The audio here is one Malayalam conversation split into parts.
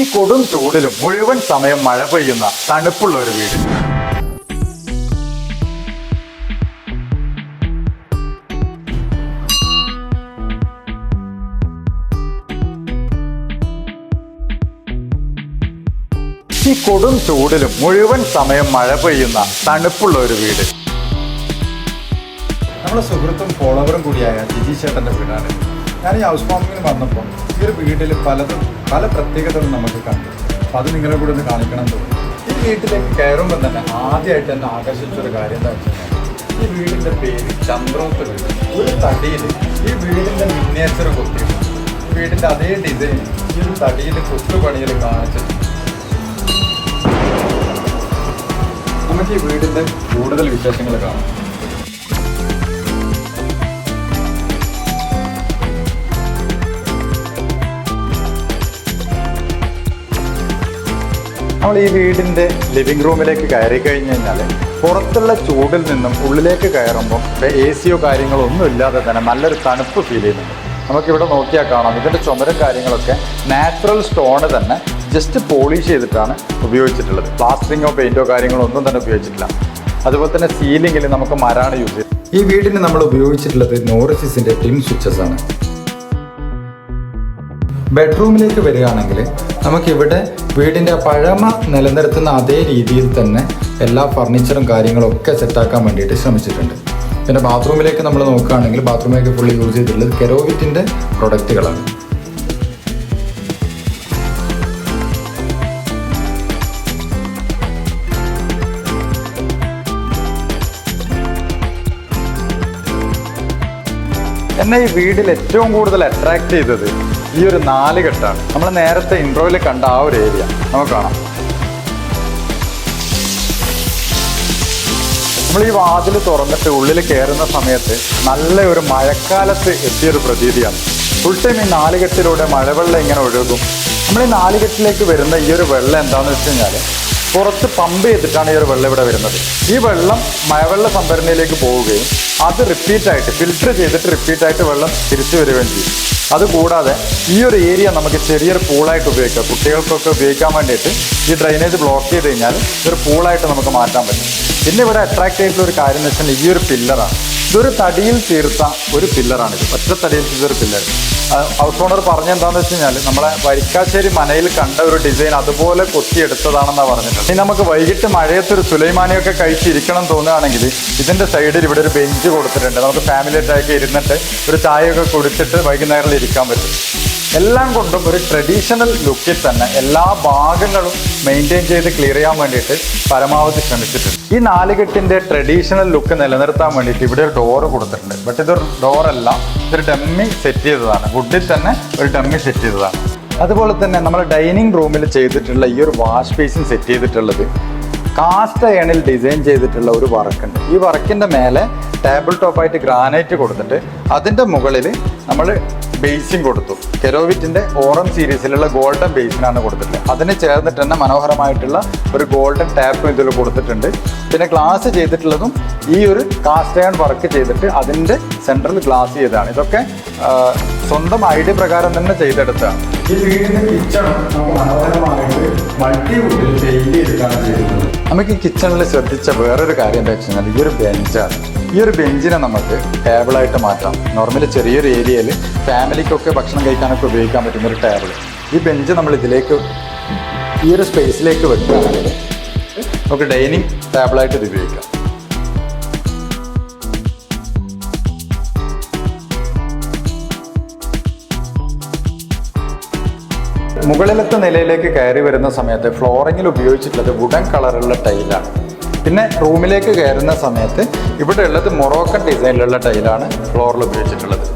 ഈ കൊടും ചൂടിലും മുഴുവൻ സമയം മഴ പെയ്യുന്ന തണുപ്പുള്ള ഒരു വീട്. ഈ കൊടും ചൂടിലും മുഴുവൻ സമയം മഴ പെയ്യുന്ന തണുപ്പുള്ള ഒരു വീട്. നമ്മുടെ സുഹൃത്തും ഫോളോവറും കൂടിയായ ജിജി ചേട്ടന്റെ വീടാണ്. ഞാൻ ഈ ഹൗസ് വാമിങ്ങിന് വന്നപ്പോൾ ഈ ഒരു വീട്ടിൽ പലതും പല പ്രത്യേകതകളും നമുക്ക് കണ്ടു. അപ്പം അത് നിങ്ങളെ കൂടെ ഒന്ന് കാണിക്കണം തോന്നി ഈ വീട്ടിലേക്ക് കയറുമ്പോൾ തന്നെ ആദ്യമായിട്ട് എന്നെ ആകർഷിച്ചൊരു കാര്യം എന്താ വെച്ചാൽ ഈ വീടിന്റെ പേര് ചന്ദ്രോത്ത് വീട്. ഒരു തടിയിൽ ഈ വീടിന്റെ മിന്നേച്ചർ കൊത്തിയിട്ടുണ്ട്. വീടിന്റെ അതേ ഡിസൈൻ ഈ ഒരു തടിയിൽ കൊത്തുപണിയിൽ കാണിച്ചിട്ടുണ്ട്. നമുക്ക് ഈ വീടിന്റെ കൂടുതൽ വിശേഷങ്ങൾ കാണാം. നമ്മൾ ഈ വീടിന്റെ ലിവിംഗ് റൂമിലേക്ക് കയറി കഴിഞ്ഞ് കഴിഞ്ഞാൽ പുറത്തുള്ള ചൂടിൽ നിന്നും ഉള്ളിലേക്ക് കയറുമ്പോൾ എ സിയോ കാര്യങ്ങളോ ഒന്നും ഇല്ലാതെ തന്നെ നല്ലൊരു തണുപ്പ് ഫീൽ ചെയ്യുന്നുണ്ട്. നമുക്കിവിടെ നോക്കിയാൽ കാണാം. ഇതിന്റെ ചുമരും കാര്യങ്ങളൊക്കെ നാച്ചുറൽ സ്റ്റോണ് തന്നെ ജസ്റ്റ് പോളിഷ് ചെയ്തിട്ടാണ് ഉപയോഗിച്ചിട്ടുള്ളത്. പ്ലാസ്റ്ററിങ്ങോ പെയിന്റോ കാര്യങ്ങളോ ഒന്നും തന്നെ ഉപയോഗിച്ചിട്ടില്ല. അതുപോലെ തന്നെ സീലിങ്ങിൽ നമുക്ക് മരാണ് യൂസ് ചെയ്തത് ഈ വീടിന് നമ്മൾ ഉപയോഗിച്ചിട്ടുള്ളത് നോറസിസിന്റെ ടിം സ്വിച്ചസ് ആണ്. ബെഡ്റൂമിലേക്ക് വരികയാണെങ്കിൽ നമുക്കിവിടെ വീടിന്റെ പഴമ നിലനിർത്തുന്ന അതേ രീതിയിൽ തന്നെ എല്ലാ ഫർണിച്ചറും കാര്യങ്ങളും ഒക്കെ സെറ്റാക്കാൻ വേണ്ടിയിട്ട് ശ്രമിച്ചിട്ടുണ്ട്. പിന്നെ ബാത്റൂമിലേക്ക് നമ്മൾ നോക്കുകയാണെങ്കിൽ ബാത്റൂമിലേക്ക് ഫുള്ള് യൂസ് ചെയ്തിട്ടുള്ളത് കെരോവിറ്റിന്റെ പ്രൊഡക്റ്റുകളാണ് എന്നെ ഈ വീടിൽ ഏറ്റവും കൂടുതൽ അട്രാക്ട് ചെയ്തത് ഈ ഒരു നാലുകെട്ടാണ് നമ്മൾ നേരത്തെ ഇൻട്രോയിൽ കണ്ട ആ ഒരു ഏരിയ നമുക്ക് കാണാം. നമ്മൾ ഈ വാതിൽ തുറന്നിട്ട് ഉള്ളിൽ കയറുന്ന സമയത്ത് നല്ല ഒരു മഴക്കാലത്ത് എത്തിയൊരു പ്രതീതിയാണ്. ഫുൾ ടൈം ഈ നാലുകെട്ടിലൂടെ മഴവെള്ളം ഇങ്ങനെ ഒഴുകും. നമ്മൾ ഈ നാലുകെട്ടിലേക്ക് വരുന്ന ഈ ഒരു വെള്ളം എന്താണെന്ന് വെച്ച് കഴിഞ്ഞാൽ പുറത്ത് പമ്പ് ചെയ്തിട്ടാണ് ഈ ഒരു വെള്ളം ഇവിടെ വരുന്നത്. ഈ വെള്ളം മഴവെള്ള സംഭരണിയിലേക്ക് പോവുകയും അത് റിപ്പീറ്റ് ആയിട്ട് ഫിൽറ്റർ ചെയ്തിട്ട് റിപ്പീറ്റ് ആയിട്ട് വെള്ളം തിരിച്ചു വരികയും ചെയ്യും. അതുകൂടാതെ ഈ ഒരു ഏരിയ നമുക്ക് ചെറിയൊരു പൂളായിട്ട് ഉപയോഗിക്കാം. കുട്ടികൾക്കൊക്കെ ഉപയോഗിക്കാൻ വേണ്ടിയിട്ട് ഈ ഡ്രൈനേജ് ബ്ലോക്ക് ചെയ്ത് കഴിഞ്ഞാൽ ഇതൊരു പൂളായിട്ട് നമുക്ക് മാറ്റാൻ പറ്റും. പിന്നെ ഇവിടെ അട്രാക്ട് ചെയ്തിട്ടുള്ള ഒരു കാര്യം എന്ന് വെച്ചാൽ ഈ ഒരു പില്ലറാണ് ഇതൊരു തടിയിൽ തീർത്ത ഒരു പില്ലറാണിത് ഒറ്റ തടിയിൽ തീർത്ത പില്ലർ ഹൗസ് ഓണർ പറഞ്ഞെന്താന്ന് വെച്ച് കഴിഞ്ഞാൽ നമ്മളെ വരിക്കാശ്ശേരി മനയിൽ കണ്ട ഒരു ഡിസൈൻ അതുപോലെ കൊത്തിയെടുത്തതാണെന്നാണ് പറഞ്ഞിട്ടുണ്ട് ഇനി നമുക്ക് വൈകിട്ട് മഴയത്തൊരു സുലൈമാനിയൊക്കെ കഴിച്ചിരിക്കണം തോന്നുകയാണെങ്കിൽ ഇതിന്റെ സൈഡിൽ ഇവിടെ ഒരു ബെഞ്ച് കൊടുത്തിട്ടുണ്ട്. നമുക്ക് ഫാമിലി ആയിട്ടൊക്കെ ഇരുന്നിട്ട് ഒരു ചായയൊക്കെ കുടിച്ചിട്ട് വൈകുന്നേരങ്ങളിൽ ഇരിക്കാൻ പറ്റും. എല്ലാം കൊണ്ടും ഒരു ട്രഡീഷണൽ ലുക്കിൽ തന്നെ എല്ലാ ഭാഗങ്ങളും മെയിന്റെയിൻ ചെയ്ത് ക്ലിയർ ചെയ്യാൻ വേണ്ടിയിട്ട് പരമാവധി ശ്രമിച്ചിട്ടുണ്ട്. ഈ നാലുകെട്ടിന്റെ ട്രഡീഷണൽ ലുക്ക് നിലനിർത്താൻ വേണ്ടിയിട്ട് ഇവിടെ ഒരു ഡോറ് കൊടുത്തിട്ടുണ്ട്. ബട്ട് ഇതൊരു ഡോറല്ല ഇതൊരു ഡമ്മി സെറ്റ് ചെയ്തതാണ്. വുഡിൽ തന്നെ ഒരു ഡമ്മി സെറ്റ് ചെയ്തതാണ്. അതുപോലെ തന്നെ നമ്മൾ ഡൈനിങ് റൂമിൽ ചെയ്തിട്ടുള്ള ഈ ഒരു വാഷ് ബേസിൻ സെറ്റ് ചെയ്തിട്ടുള്ളത് കാസ്റ്റ് അയണിൽ ഡിസൈൻ ചെയ്തിട്ടുള്ള ഒരു വർക്കുണ്ട്. ഈ വർക്കിന്റെ മേലെ ടേബിൾ ടോപ്പായിട്ട് ഗ്രാനൈറ്റ് കൊടുത്തിട്ട് അതിന്റെ മുകളിൽ നമ്മൾ ബേസിൻ കൊടുത്തു. കെരോവിറ്റിന്റെ ഓറം സീരീസിലുള്ള ഗോൾഡൻ ബേസിനാണ് കൊടുത്തിട്ടുള്ളത്. അതിന് ചേർന്നിട്ട് തന്നെ മനോഹരമായിട്ടുള്ള ഒരു ഗോൾഡൻ ടാപ്പും ഇതിൽ കൊടുത്തിട്ടുണ്ട്. പിന്നെ ഗ്ലാസ് ചെയ്തിട്ടുള്ളതും ഈ ഒരു കാസ്റ്റ് അയൺ വർക്ക് ചെയ്തിട്ട് അതിന്റെ സെൻട്രൽ ഗ്ലാസ് ചെയ്തതാണ്. ഇതൊക്കെ സ്വന്തം ഐഡിയ പ്രകാരം തന്നെ ചെയ്തെടുത്തതാണ്. ഈ വീടിന്റെ കിച്ചൺ നമുക്ക് മനോഹരമായിട്ട് മൾട്ടി വുഡിൽ പെയിന്റ് ചെയ്തിട്ടാണ് ചെയ്തിട്ടുള്ളത്. നമുക്ക് ഈ കിച്ചണിൽ ശ്രദ്ധിച്ച വേറൊരു കാര്യം എന്താ വെച്ച് കഴിഞ്ഞാൽ ഈ ഒരു ബെഞ്ചാണ് ഈ ഒരു ബെഞ്ചിനെ നമുക്ക് ടേബിളായിട്ട് മാറ്റാം. നോർമലി ചെറിയൊരു ഏരിയയിൽ ഫാമിലിക്കൊക്കെ ഭക്ഷണം കഴിക്കാനൊക്കെ ഉപയോഗിക്കാൻ പറ്റുന്ന ഒരു ടേബിൾ ഈ ബെഞ്ച് നമ്മൾ ഇതിലേക്ക് ഈ ഒരു സ്പേസിലേക്ക് വെക്കുകയാണെങ്കിൽ നമുക്ക് ഡൈനിങ് ടേബിളായിട്ട് ഇത് ഉപയോഗിക്കാം. മുകളിലത്തെ നിലയിലേക്ക് കയറി വരുന്ന സമയത്ത് ഫ്ലോറിങ്ങിൽ ഉപയോഗിച്ചിട്ടുള്ളത് വുഡൻ കളറുള്ള ടൈലാണ് പിന്നെ റൂമിലേക്ക് കയറുന്ന സമയത്ത് ഇവിടെ ഉള്ളത് മൊറോക്കൻ ഡിസൈനിലുള്ള ടൈലാണ് ഫ്ലോറിൽ ഉപയോഗിച്ചിട്ടുള്ളത്.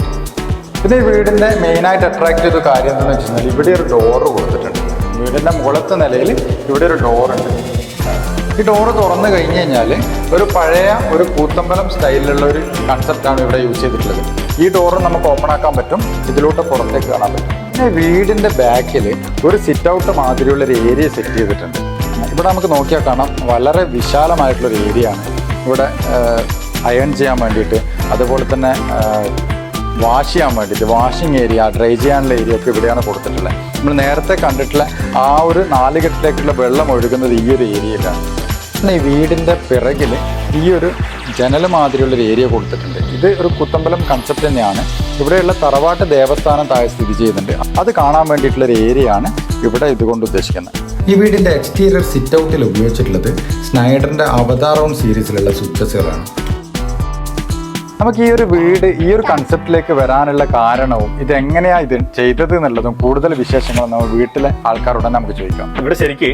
പിന്നെ ഈ വീടിന്റെ മെയിനായിട്ട് അട്രാക്ട് ചെയ്ത കാര്യം എന്താണെന്ന് വെച്ച് കഴിഞ്ഞാൽ ഇവിടെ ഒരു ഡോറ് കൊടുത്തിട്ടുണ്ട്. വീടിന്റെ മുകളത്തെ നിലയിൽ ഇവിടെ ഒരു ഡോറുണ്ട് ഈ ഡോറ് തുറന്നു കഴിഞ്ഞ് കഴിഞ്ഞാൽ ഒരു പഴയ ഒരു കൂത്തമ്പലം സ്റ്റൈലിലുള്ള ഒരു കൺസെപ്റ്റാണ് ഇവിടെ യൂസ് ചെയ്തിട്ടുള്ളത്. ഈ ഡോറ് നമുക്ക് ഓപ്പൺ ആക്കാൻ പറ്റും. ഇതിലോട്ട് പുറത്തേക്ക് കാണാൻ പറ്റും. പിന്നെ വീടിന്റെ ബാക്കിൽ ഒരു സിറ്റ് ഔട്ട് മാതിരിയുള്ള ഒരു ഏരിയ സെറ്റ് ചെയ്തിട്ടുണ്ട്. ഇവിടെ നമുക്ക് നോക്കിയാൽ കാണാം. വളരെ വിശാലമായിട്ടുള്ളൊരു ഏരിയ ആണ്. ഇവിടെ അയൺ ചെയ്യാൻ വേണ്ടിയിട്ട് അതുപോലെ തന്നെ വാഷ് ചെയ്യാൻ വേണ്ടിയിട്ട് വാഷിംഗ് ഏരിയ ഡ്രൈ ചെയ്യാനുള്ള ഏരിയ ഒക്കെ ഇവിടെയാണ് കൊടുത്തിട്ടുള്ളത്. നമ്മൾ നേരത്തെ കണ്ടിട്ടുള്ള ആ ഒരു നാലുകെട്ടിലേക്കുള്ള വെള്ളം ഒഴുകുന്നത് ഈ ഒരു ഏരിയയിലാണ് പിന്നെ ഈ വീടിന്റെ പിറകിൽ ഈ ഒരു ജനൽ മാതിരിയുള്ള ഒരു ഏരിയ കൊടുത്തിട്ടുണ്ട്. ഇത് ഒരു കുത്തമ്പലം കൺസെപ്റ്റ് തന്നെയാണ്. ഇവിടെയുള്ള തറവാട്ട് ദേവസ്ഥാനം താഴെ സ്ഥിതി ചെയ്യുന്നുണ്ട്. അത് കാണാൻ വേണ്ടിയിട്ടുള്ളൊരു ഏരിയയാണ് ഇവിടെ ഇതുകൊണ്ട് ഉദ്ദേശിക്കുന്നത്. ഈ വീടിന്റെ എക്സ്റ്റീരിയർ സിറ്റ് ഔട്ടിൽ ഉപയോഗിച്ചിട്ടുള്ളത് സ്നൈഡറിന്റെ അവതാറവും സീരീസിലുള്ള സ്വിച്ചസുകളാണ് നമുക്ക് ഈ ഒരു വീട് ഈ ഒരു കൺസെപ്റ്റിലേക്ക് വരാനുള്ള കാരണവും ഇത് എങ്ങനെയാ ഇത് ചെയ്തത് എന്നുള്ളതും കൂടുതൽ വിശേഷങ്ങളും നമ്മൾ വീട്ടിലെ ആൾക്കാരോട് നമുക്ക് ചോദിക്കാം. ഇവിടെ ശരിക്ക്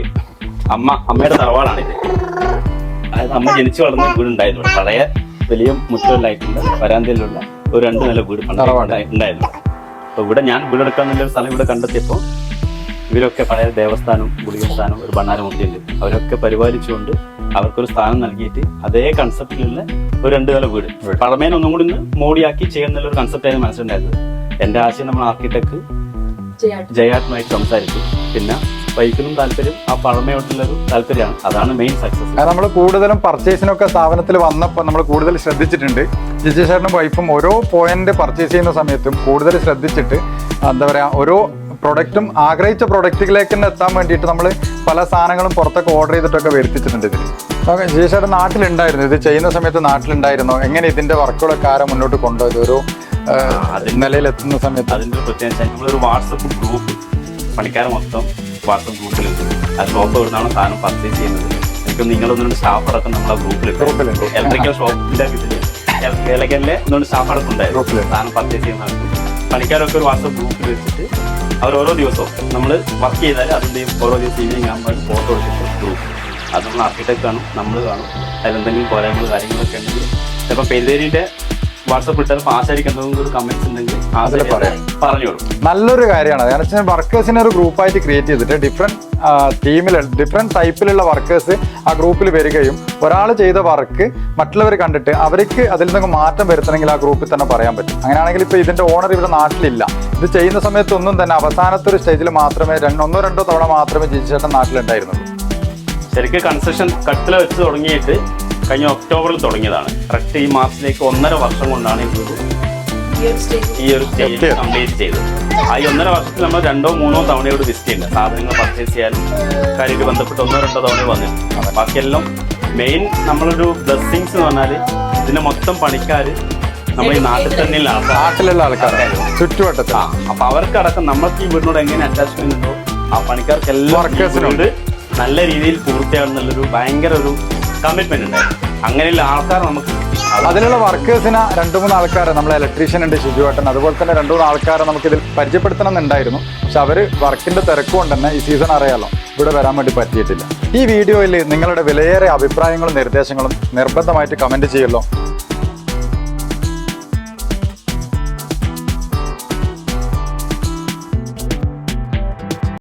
അമ്മ അമ്മയുടെ തറവാടാണ് ഇത്. അതായത് അമ്മ ജനിച്ചു വളർന്ന വീടുണ്ടായിരുന്നു. ഉണ്ടായിരുന്നു പഴയ വലിയ മുറ്റമില്ലായിട്ടുണ്ട്. വരാന്തയിലുള്ള ഒരു രണ്ട് നില വീട് തറവാട്. ഉണ്ടായിരുന്നു. അപ്പൊ ഇവിടെ ഞാൻ വീടെടുക്കാൻ ഒരു സ്ഥലം ഇവിടെ കണ്ടെത്തിയപ്പോൾ ഇവരൊക്കെ പഴയ ദേവസ്ഥാനം ഗുളിക സ്ഥാനവും ഒരു ഭണ്ണാരമൂർത്തി ഉണ്ട് അവരൊക്കെ പരിപാലിച്ചുകൊണ്ട് അവർക്കൊരു സ്ഥാനം നൽകിയിട്ട് അതേ കൺസെപ്റ്റിലുള്ള ഒരു രണ്ട് നില വീട്. പഴമേനെ ഒന്നും കൂടി ഒന്ന് മോഡിയാക്കി ചെയ്യുന്ന ഒരു കൺസെപ്റ്റ് ആയിരുന്നു മനസ്സിലുണ്ടായിരുന്നത്. എന്റെ ആശയം നമ്മൾ ആർക്കിടെക്ട് ജയാത്മായിട്ട് സംസാരിച്ചു. പിന്നെ ബൈക്കിനും താല്പര്യം ആ പഴമയോട്ടുള്ളൊരു താല്പര്യമാണ്. അതാണ് മെയിൻ സക്സസ് നമ്മൾ കൂടുതലും പർച്ചേസിനൊക്കെ സ്ഥാപനത്തിൽ വന്നപ്പോൾ നമ്മൾ കൂടുതൽ ശ്രദ്ധിച്ചിട്ടുണ്ട്. ജിജി ചേട്ടനും വൈഫും ഓരോ പോയിന്റ് പർച്ചേസ് ചെയ്യുന്ന സമയത്തും കൂടുതൽ ശ്രദ്ധിച്ചിട്ട് എന്താ പറയുക ഓരോ പ്രൊഡക്റ്റും ആഗ്രഹിച്ച പ്രൊഡക്റ്റുകളിലേക്ക് തന്നെ എത്താൻ വേണ്ടിയിട്ട് നമ്മൾ പല സാധനങ്ങളും പുറത്തൊക്കെ ഓർഡർ ചെയ്തിട്ടൊക്കെ വരുത്തിച്ചിട്ടുണ്ട് ഇതിൽ ഓക്കെ ജിജി ചേട്ടൻ നാട്ടിലുണ്ടായിരുന്നു. ഇത് ചെയ്യുന്ന സമയത്ത് നാട്ടിലുണ്ടായിരുന്നോ. എങ്ങനെ ഇതിന്റെ വർക്കുകളൊക്കെ ആരാ മുന്നോട്ട് കൊണ്ടുപോയത്? ഒരു നിലയിലെത്തുന്ന സമയത്ത്. അതിന്റെ പ്രത്യേകിച്ച് നമ്മളൊരു വാട്സപ്പ് ഗ്രൂപ്പ് പണിക്കാർ മൊത്തം വാട്സപ്പ് ഗ്രൂപ്പിൽ ആ ഷോപ്പ് എവിടുന്നാണ് സാധനം പർച്ചേസ് ചെയ്യുന്നത്. എനിക്ക് നിങ്ങളൊന്നും സ്റ്റാഫ് അടക്കം നമ്മളെ ഗ്രൂപ്പിൽ ഗ്രൂപ്പിൽ ഇലക്ട്രിക്കൽ ഷോപ്പിന്റെ ഇതിൽ ഇലക്കലിലെ ഒന്നുകൊണ്ട് സ്റ്റാഫ് അടക്കം ഉണ്ടായിരുന്നു. സാധനം പർച്ചേസ് ചെയ്യുന്ന. പണിക്കാരൊക്കെ ഒരു വാട്സപ്പ് ഗ്രൂപ്പിൽ വെച്ചിട്ട് അവർ ഓരോ ദിവസവും നമ്മൾ വർക്ക് ചെയ്താൽ അതിന്റെയും ഓരോ ദിവസം ഈവനിങ് ആകുമ്പോൾ ഫോട്ടോ എടുത്തിട്ട് ഗ്രൂപ്പ് അത് നമ്മൾ ആർക്കിടെക്ട് കാണും നമ്മൾ കാണും. അതിലെന്തെങ്കിലും പോരായ്മകൾ കാര്യങ്ങളൊക്കെ ഉണ്ടെങ്കിൽ ചിലപ്പോൾ പെരുതേരിന്റെ വാട്സപ്പ് ഇട്ടാൽ ഒരു കമന്റ്സ് ഉണ്ടെങ്കിൽ ആശാരി പറയാം. പറഞ്ഞു കൊടുക്കും നല്ലൊരു കാര്യമാണ്. കാരണം വെച്ചാൽ വർക്കേഴ്സിനെ ഒരു ഗ്രൂപ്പായിട്ട് ക്രിയേറ്റ് ചെയ്തിട്ട് ഡിഫറെന്റ് ടീമിൽ ഡിഫറെന്റ് ടൈപ്പിലുള്ള വർക്കേഴ്സ് ആ ഗ്രൂപ്പിൽ വരികയും ഒരാൾ ചെയ്ത വർക്ക് മറ്റുള്ളവർ കണ്ടിട്ട് അവർക്ക് അതിൽ നിന്ന് മാറ്റം വരുത്തണമെങ്കിൽ ആ ഗ്രൂപ്പിൽ തന്നെ പറയാൻ പറ്റും. അങ്ങനെയാണെങ്കിൽ ഇപ്പോൾ ഇതിന്റെ ഓണർ ഇവിടെ നാട്ടിലില്ല. ഇത് ചെയ്യുന്ന സമയത്തൊന്നും തന്നെ അവസാനത്തെ ഒരു സ്റ്റേജിൽ മാത്രമേ രണ്ട് ഒന്നോ രണ്ടോ തവണ മാത്രമേ ജിജിച്ചേട്ടൻ നാട്ടിലുണ്ടായിരുന്നുള്ളൂ. ശരിക്കും കൺസ്ട്രക്ഷൻ കട്ടിൽ വെച്ച് തുടങ്ങിയിട്ട് കഴിഞ്ഞ ഒക്ടോബറിൽ തുടങ്ങിയതാണ്. കറക്റ്റ് ഈ മാസത്തിലേക്ക് ഒന്നര വർഷം കൊണ്ടാണ് ഈ ഒരു സ്റ്റേജ് കംപ്ലീറ്റ് ചെയ്തത്. ആ ഈ ഒന്നര വർഷത്തിൽ നമ്മൾ രണ്ടോ മൂന്നോ തവണ ഇവിടെ വിസിറ്റ് ചെയ്യുന്നത് സാധനങ്ങൾ പർച്ചേസ് ചെയ്യാനും കാര്യമായിട്ട് ബന്ധപ്പെട്ട് ഒന്നോ രണ്ടോ തവണ വന്നിട്ടുണ്ട്. ബാക്കിയെല്ലാം മെയിൻ നമ്മളൊരു ബ്ലെസ്സിങ്സ് എന്ന് പറഞ്ഞാൽ ഇതിന്റെ മൊത്തം പണിക്കാർ നമ്മൾ ഈ നാട്ടിൽ തന്നെയുള്ള ആൾക്കാർ നാട്ടിലുള്ള ആൾക്കാരാണ്. ചുറ്റുവട്ടത്തിൽ ആ അപ്പൊ അവർക്കടക്കം നമ്മൾക്ക് ഈ വീടിനോട് എങ്ങനെ അറ്റാച്ച്മെന്റ് ഉണ്ടോ ആ പണിക്കാർക്കെല്ലാം എല്ലാവർക്കും. നല്ല രീതിയിൽ പൂർത്തിയാകുന്നുള്ളൊരു ഭയങ്കര ഒരു കമ്മിറ്റ്മെന്റ് ഉണ്ടായിരുന്നു. അങ്ങനെയുള്ള ആൾക്കാർ നമുക്ക് അതിലുള്ള വർക്കേഴ്സിന് രണ്ട് മൂന്ന് ആൾക്കാരെ നമ്മൾ ഇലക്ട്രീഷ്യൻ ഉണ്ട് ഷിജുവേട്ടൻ അതുപോലെ തന്നെ രണ്ട് മൂന്ന് ആൾക്കാരെ നമുക്ക് ഇതിൽ പരിചയപ്പെടുത്തണം എന്നുണ്ടായിരുന്നു പക്ഷെ അവർ വർക്കിന്റെ തിരക്ക് കൊണ്ട് തന്നെ ഈ സീസൺ അറിയാലോ ഇവിടെ വരാൻ വേണ്ടി പറ്റിയിട്ടില്ല. ഈ വീഡിയോയിൽ നിങ്ങളുടെ വിലയേറെ അഭിപ്രായങ്ങളും നിർദ്ദേശങ്ങളും നിർബന്ധമായിട്ട് കമന്റ് ചെയ്യുമല്ലോ